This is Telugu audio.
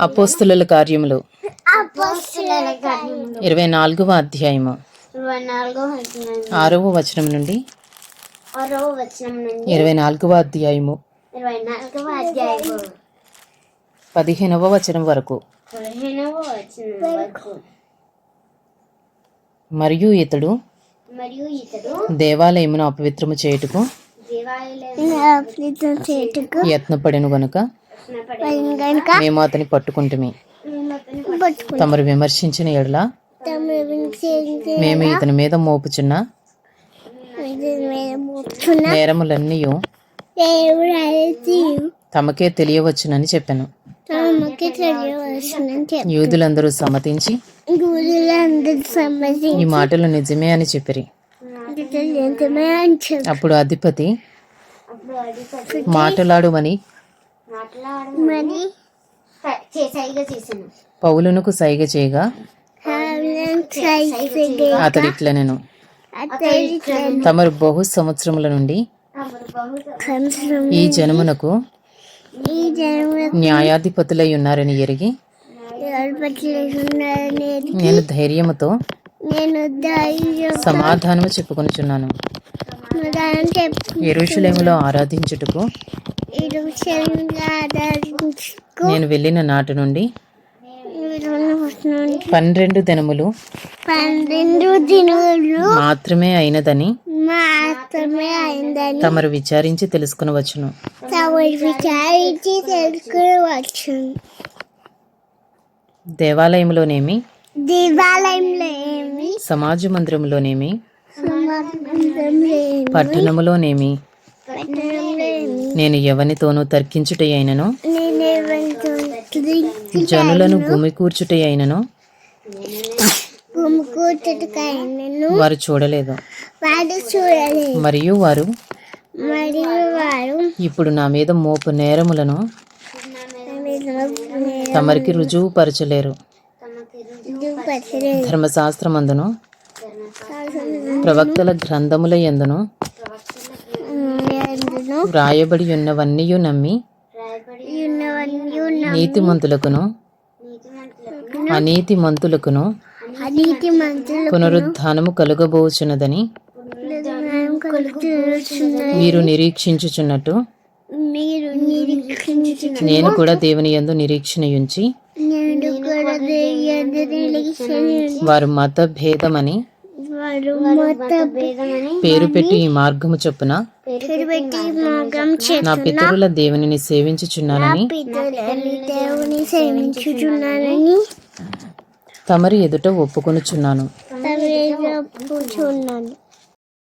అపోస్తుల కార్యములు. ఇరవై నాలుగవ అధ్యాయము. ఆరవ వచనం నుండి ఇరవై నాలుగవ అధ్యాయము. పదిహేనవ వచనం వరకు. మరియు ఇతడు దేవాలయమును అపవిత్రము చేయుటకు యత్నపడెను గనుక. మేము అతని పట్టుకుంటుమి. తమరు విమర్శించిన ఎడల మేము ఇతని మీద మోపుచున్న నేరములన్నీ తమకే తెలియవచ్చునని చెప్పాను. యూదులందరూ సమ్మతించి ఈ మాటలు నిజమే అని చెప్పిరి. నిజమే అని చెప్పి. అప్పుడు అధిపతి మాటలాడుమని మరి. సైగా చేశాను పౌలునకు సైగ చేయగా? అతడు ఇట్లా నేను తమరు బహు సంవత్సరముల నుండి ఈ జనమునకు ఈ జన్మ న్యాయాధిపతులై ఉన్నారని ఎరిగి నేను ధైర్యముతో నేను సమాధానము చెప్పుకొనుచున్నాను. ఎరుషులేములో ఆరాధించుటకు నేను వెళ్ళిన నాటి నుండి నుండి పన్నెండు దినములు పన్నెండు దినులు మాత్రమే అయినదని మాత్రమే అయిందని తమరు విచారించి తెలుసుకునవచ్చును తమరు విచారించి దేవాలయంలోనేమి? దేవాలయంలో ఏమి సమాజ మందిరంలోనేమి? పట్టణములోనేమి? నేను ఎవనితోనూ తర్కించుట అయినను నేనే వెళ్తుంది జనులను భూమి కూర్చుట అయినను గుమ్ముకూటకైనను వారు చూడలేదు. మరియు వారు? ఇప్పుడు నా మీద మోపు నేరములను? తమరికి రుజువు పరచలేరు పచ్చలేదు ధర్మశాస్త్రమందును? ప్రవక్తల గ్రంథముల ఎందును వ్రాయబడి ఉన్నవన్నీ నమ్మి నీతిమంతులకును అనీతిమంతులకును అనీతి మంతులు పునరుద్ధానము కలుగబోచున్నదని నిరీక్షించుచున్నట్టు మీరు నిరీక్షించిన నేను కూడా దేవుని యందు నిరీక్షణ ఉంచి నేను కూడా దేవుని నిరీక్షణ వారు మత భేదమని వారు మత భేదమని పేరు పెట్టి ఈ మార్గము చొప్పున నా పితరుల దేవునిని సేవించుచున్నానని చేతులని దేవుని సేవించుచున్నానని తమరి ఎదుట ఒప్పుకొనుచున్నాను.